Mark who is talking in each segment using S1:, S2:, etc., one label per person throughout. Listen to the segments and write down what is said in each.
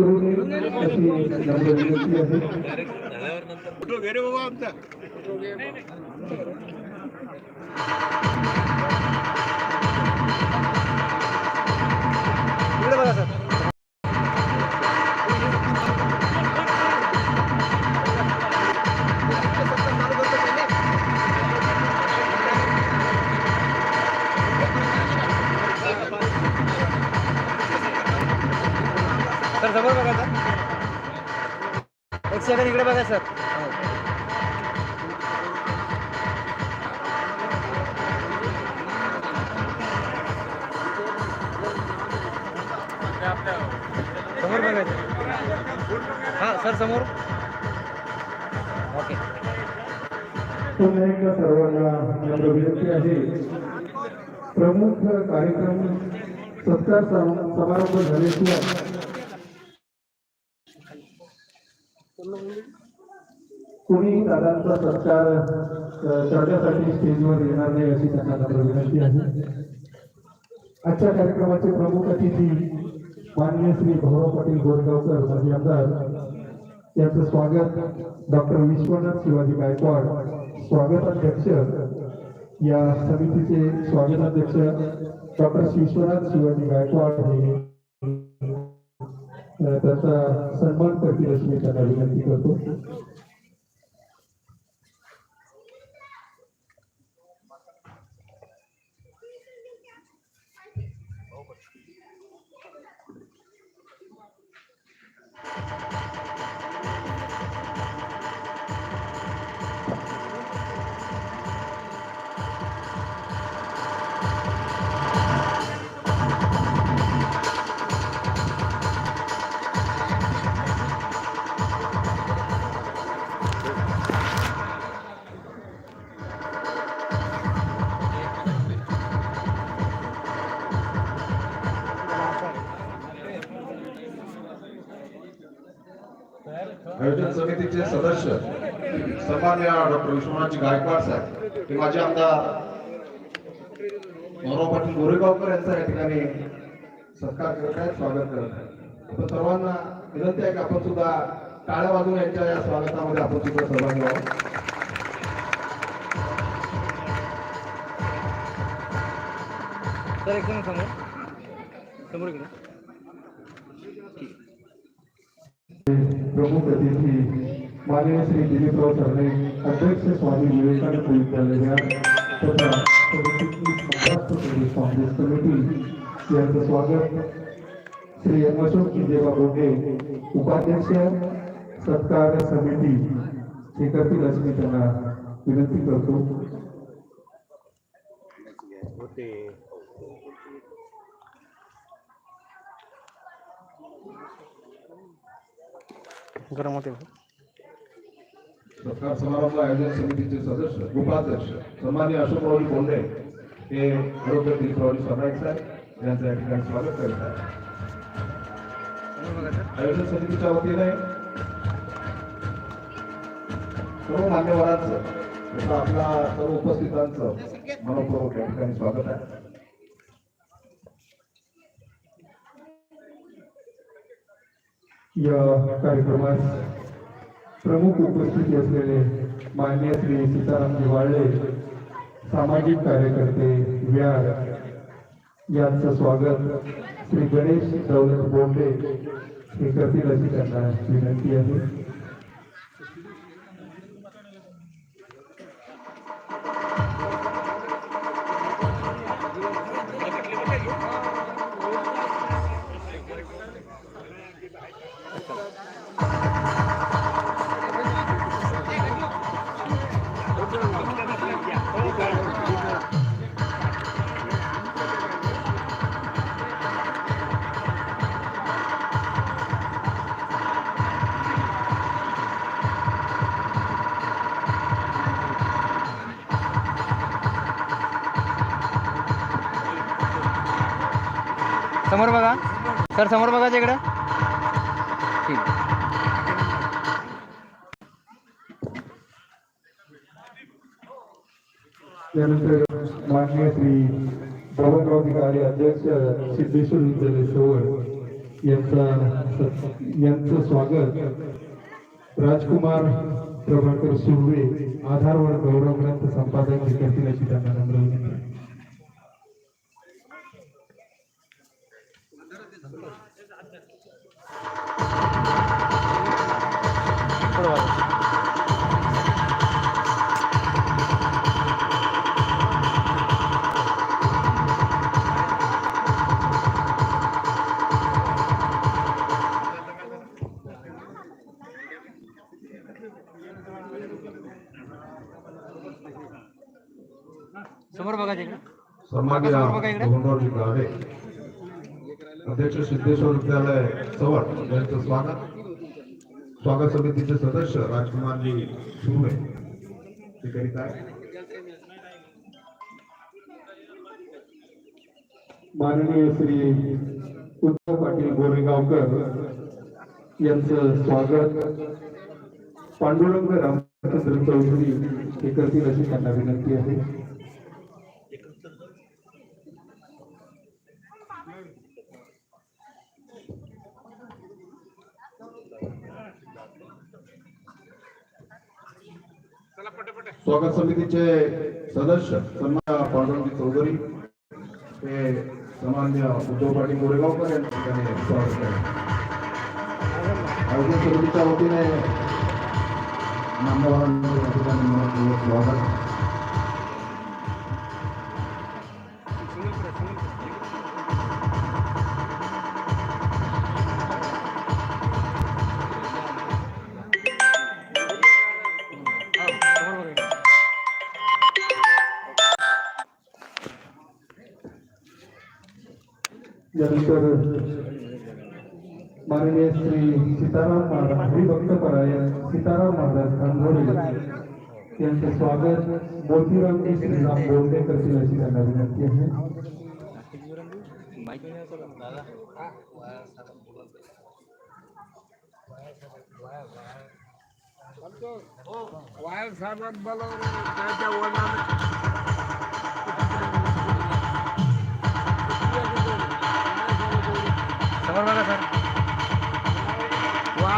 S1: करू. नये अशी विनंती आहे
S2: सेकंड इकडे बघा सर. समोर बघायचं हां सर समोर. ओके.
S1: सर्वांना विनंती आहे. प्रमुख कार्यक्रम सत्कार सम- समारंभ झाल्याशिवाय कोणी दादांचा सत्कार अ, स्टेजवर येणार नाही अशी त्यांना विनंती आहे. आजच्या कार्यक्रमाचे प्रमुख अतिथी माननीय श्री भाऊराव पाटील गोरगावकर माजी आमदार यांचं स्वागत. डॉक्टर विश्वनाथ शिवाजी गायकवाड स्वागताध्यक्ष या समितीचे स्वागताध्यक्ष डॉक्टर विश्वनाथ शिवाजी गायकवाड हे त्याचा सन्मान करतील अशी मी त्यांना विनंती करतो.
S3: आयोजन समितीचे सदस्य सन्मान्य डॉक्टर विश्वनाथजी गायकवाड साहेब ते माझे आमदार मनोहर पाटील गोरेगावकर यांचा या ठिकाणी सत्कार करत आहेत स्वागत करत आहेत. आपण सर्वांना विनंती आहे की आपण सुद्धा टाळ्या वाजवून यांच्या या स्वागतामध्ये आपण सुद्धा सहभागी आहोत
S2: सर एक समोर समोर इकडे.
S1: प्रमुख अतिथी माननीय श्री दिलीपराव सरणे अध्यक्ष स्वामी विवेकानंद विद्यालय तथा महाराष्ट्र प्रदेश काँग्रेस कमिटी यांचं स्वागत. श्री अशोक किंदेबा बोगे उपाध्यक्ष सत्कार समिती हे करतील अशी मी त्यांना विनंती करतो.
S2: गरम होते
S3: सत्कार समारंभ आयोजन समितीचे सदस्य उपाध्यक्ष सन्मान्य अशोक रावली बोंडे हे आरोग्य दिलीपरावली सरनाईक साहेब यांचं या ठिकाणी स्वागत करत आहे आयोजन समितीच्या वतीने सर्व मान्यवरांचं आपल्या सर्व उपस्थितांचं मनपूर्वक या ठिकाणी स्वागत आहे.
S1: या कार्यक्रमास प्रमुख उपस्थिती असलेले मान्य श्री सीतारामजी वाळले सामाजिक कार्यकर्ते व्यार यांचं स्वागत श्री गणेश दौलत बोंडे हे करतील अशी त्यांना विनंती आहे.
S2: सर समोर बघा इकडे ठीक
S1: त्यानंतर माननीय श्री अध्यक्ष सिद्धेश्वर विद्यालय यांचा यांचं स्वागत राजकुमार प्रभाकर सुर्वे आधारवर गौरव ग्रंथ संपादक करतील अशी त्यांना नम्र विनंती.
S3: मोहनरावजी गाढे अध्यक्ष सिद्धेश्वर विद्यालय चवड यांचं स्वागत. स्वागत समितीचे सदस्य राजकुमारजी सुर्वे ते करीत आहे
S1: माननीय श्री उद्धव पाटील गोरेगावकर यांचं स्वागत. पांडुरंग रामचंद्र चौधरी हे करतील अशी त्यांना विनंती आहे.
S3: स्वागत समितीचे सदस्य सन्मान पांडुरंगजी चौधरी हे सन्मान्य उद्धव पाटील गोरेगावकर यांच्या ठिकाणी स्वागत केलं. आयोजन समितीच्या वतीने मान्यवरांचं या ठिकाणी स्वागत.
S1: यानंतर माननीय श्री सीताराम महाराज हरिभक्त परायण सीताराम महाराज खानगोडे यांचे स्वागत मोतीरामजी श्रीराम बोलणे करतील अशी त्यांना विनंती आहे
S2: माहिती नाही होतं का?
S4: साहेबात बोलावलं त्याच्या वडिलांना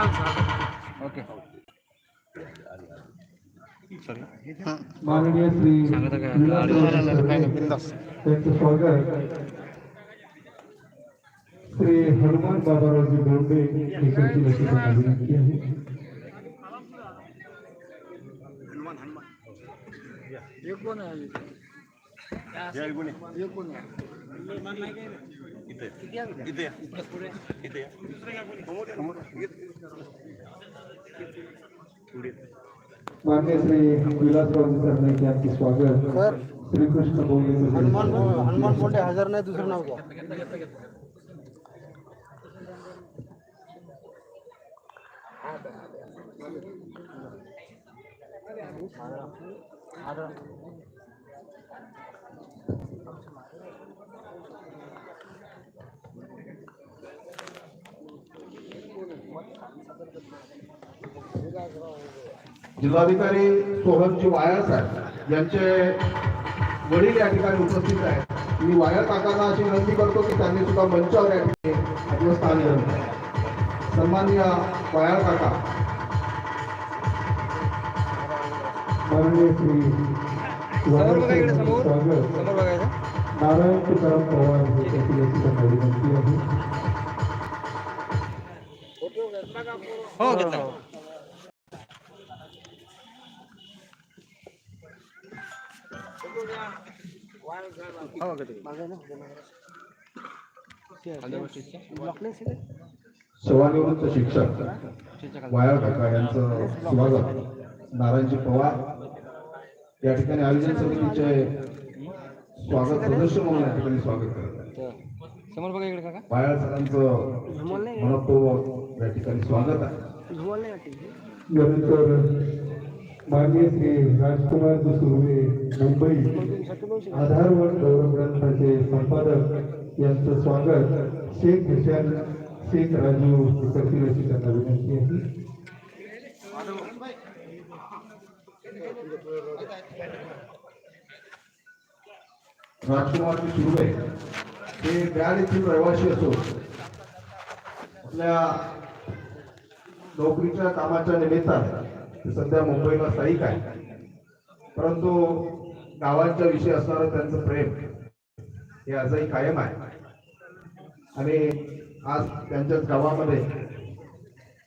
S4: वायल साहेब
S2: ओके सॉरी
S1: माननीय श्री
S2: सांगता काय?
S1: विलासराव त्यांचे स्वागत श्री हनुमान बाबारावजी बोंडे हे करतील अशी त्यांना विनंती आहे
S4: हे कोण आहे हे कोण आहे
S1: मान्य श्री विलासराव सरनाईक यांचे स्वागत. श्रीकृष्ण बोंडे
S5: हनुमान हनुमान कोंडे हजर नाही दुसरं नाव घ्या.
S3: जिल्हाधिकारी सोहनजी वायाळ साहेब यांचे वडील या ठिकाणी उपस्थित आहेत. मी वायाळ काकांना अशी विनंती करतो की त्यांनी सुद्धा मंचावर या ठिकाणी आपलं स्थान घ्यावं सन्माननीय वायाळ काका.
S1: माननीय श्री नारायण तुकाराम पवार त्यांना विनंती आहे.
S2: हो घेतला हो घेतला
S3: सेवानिवृत्त शिक्षक वाया काका यांचं स्वागत नारायणजी पवार. या ठिकाणी आयोजन समितीचे स्वागत प्रदर्शन म्हणून या ठिकाणी स्वागत करत आहेत.
S2: समोर बघा इकडे काका.
S3: वायाळ सरांचं
S5: झुमल नाही.
S3: मनपूर्वक या ठिकाणी स्वागत आहे.
S5: झुमल नाही वाटते.
S1: यानंतर माननीय श्री राजकुमार सुर्वे मुंबई आधारवर गौरव ग्रंथाचे संपादक यांचं स्वागत शेख हुसेन शेख राजू करतील अशी त्यांना विनंती आहे.
S3: राजकुमारजी सुर्वे हे ब्याड येथील रहिवासी असो आपल्या नोकरीच्या कामाच्या निमित्तानं ते सध्या मुंबईला स्थायिक आहे. परंतु गावांच्या विषयी असणारं त्यांचं प्रेम हे आजही कायम आहे. आणि आज त्यांच्याच गावामध्ये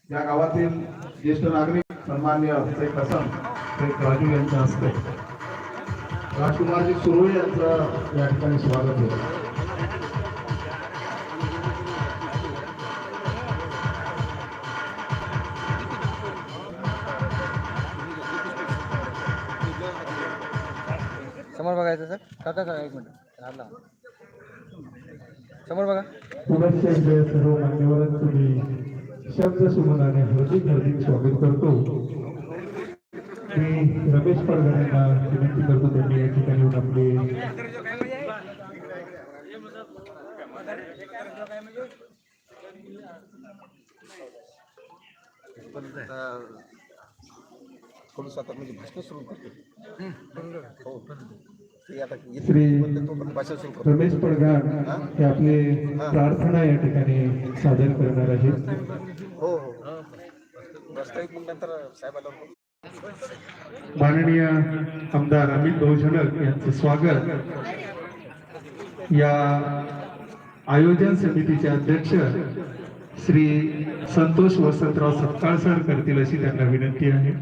S3: या गावातील ज्येष्ठ नागरिक सन्मान्य शेख हसन शेख राजू यांच्या हस्ते राजकुमारजी सुरुळे यांचं या ठिकाणी स्वागत होतं.
S2: समोर बघायचं सर काका का एक मिनिट हात लावा. समोर बघा
S1: पुण्याच्या सर्व मान्यवरांचं शब्द सुमनाने हार्दिक हार्दिक स्वागत करतो मी रमेश पडघर विनंती करतो त्यांनी या ठिकाणी येऊन आपले
S5: थोडंसं आता म्हणजे भाषण सुरू करतो हो. ते आता येते
S1: श्री
S5: तोपर्यंत भाषण सुरू करतो
S1: रमेश पडघार हे? आपले प्रार्थना या ठिकाणी सादर करणार आहेत.
S5: हो हो. रस्ता एक मग नंतर साहेब आल्यावर
S1: माननीय आमदार अमित भाऊ झनक यांचं स्वागत. या आयोजन समितीचे अध्यक्ष श्री संतोष वसंतराव सत्ताळ सर करतील अशी त्यांना विनंती आहे.